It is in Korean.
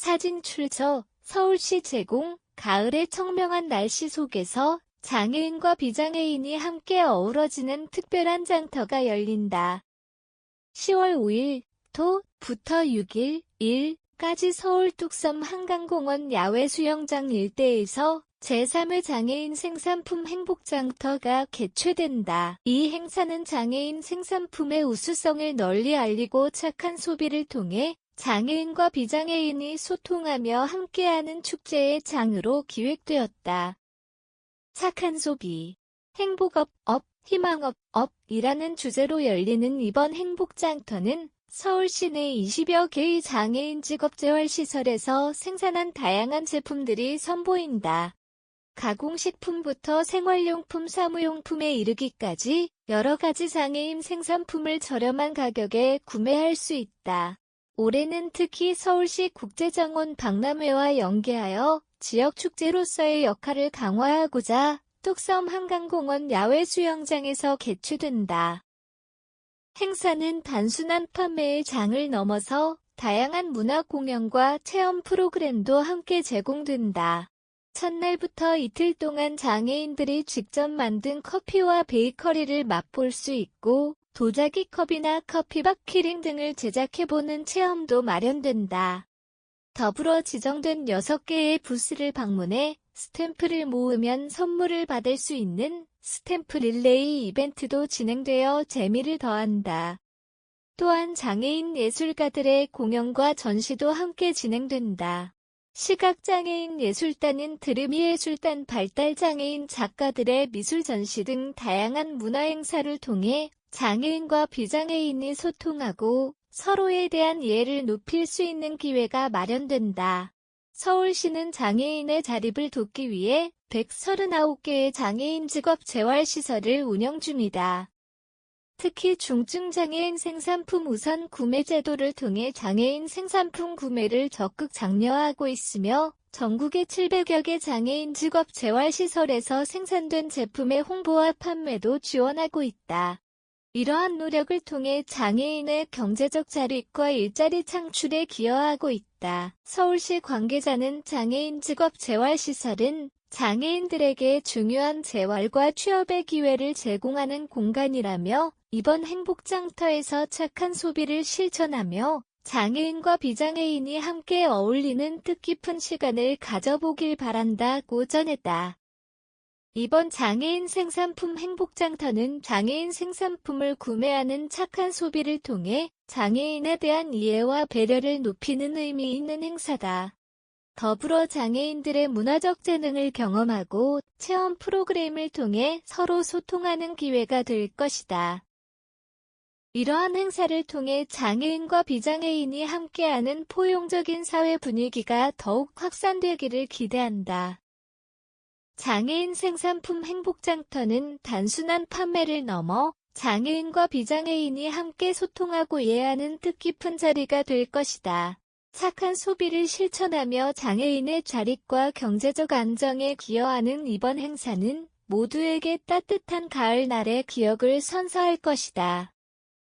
사진 출처 서울시 제공 가을의 청명한 날씨 속에서 장애인과 비장애인이 함께 어우러지는 특별한 장터가 열린다. 10월 5일 토부터 6일 일까지 서울 뚝섬 한강공원 야외 수영장 일대에서 제3회 장애인 생산품 행복장터가 개최된다. 이 행사는 장애인 생산품의 우수성을 널리 알리고 착한 소비를 통해 장애인과 비장애인이 소통하며 함께하는 축제의 장으로 기획되었다. 착한 소비, 행복업, 업, 희망업, 업이라는 주제로 열리는 이번 행복장터는 서울 시내 20여 개의 장애인 직업재활 시설에서 생산한 다양한 제품들이 선보인다. 가공식품부터 생활용품, 사무용품에 이르기까지 여러 가지 장애인 생산품을 저렴한 가격에 구매할 수 있다. 올해는 특히 서울시 국제정원 박람회와 연계하여 지역 축제로서의 역할을 강화하고자 뚝섬 한강공원 야외 수영장에서 개최된다. 행사는 단순한 판매의 장을 넘어서 다양한 문화 공연과 체험 프로그램도 함께 제공된다. 첫날부터 이틀 동안 장애인들이 직접 만든 커피와 베이커리를 맛볼 수 있고 도자기 컵이나 커피박 키링 등을 제작해보는 체험도 마련된다. 더불어 지정된 6개의 부스를 방문해 스탬프를 모으면 선물을 받을 수 있는 스탬프 릴레이 이벤트도 진행되어 재미를 더한다. 또한 장애인 예술가들의 공연과 전시도 함께 진행된다. 시각장애인 예술단은 드림예술단 발달장애인 작가들의 미술 전시 등 다양한 문화행사를 통해 장애인과 비장애인이 소통하고 서로에 대한 이해를 높일 수 있는 기회가 마련된다. 서울시는 장애인의 자립을 돕기 위해 139개의 장애인 직업 재활시설을 운영 중이다. 특히 중증장애인 생산품 우선 구매 제도를 통해 장애인 생산품 구매를 적극 장려하고 있으며 전국의 700여 개 장애인 직업 재활시설에서 생산된 제품의 홍보와 판매도 지원하고 있다. 이러한 노력을 통해 장애인의 경제적 자립과 일자리 창출에 기여하고 있다. 서울시 관계자는 장애인 직업 재활시설은 장애인들에게 중요한 재활과 취업의 기회를 제공하는 공간이라며 이번 행복장터에서 착한 소비를 실천하며 장애인과 비장애인이 함께 어울리는 뜻깊은 시간을 가져보길 바란다고 전했다. 이번 장애인 생산품 행복장터는 장애인 생산품을 구매하는 착한 소비를 통해 장애인에 대한 이해와 배려를 높이는 의미 있는 행사다. 더불어 장애인들의 문화적 재능을 경험하고 체험 프로그램을 통해 서로 소통하는 기회가 될 것이다. 이러한 행사를 통해 장애인과 비장애인이 함께하는 포용적인 사회 분위기가 더욱 확산되기를 기대한다. 장애인 생산품 행복장터는 단순한 판매를 넘어 장애인과 비장애인이 함께 소통하고 이해하는 뜻깊은 자리가 될 것이다. 착한 소비를 실천하며 장애인의 자립과 경제적 안정에 기여하는 이번 행사는 모두에게 따뜻한 가을날의 기억을 선사할 것이다.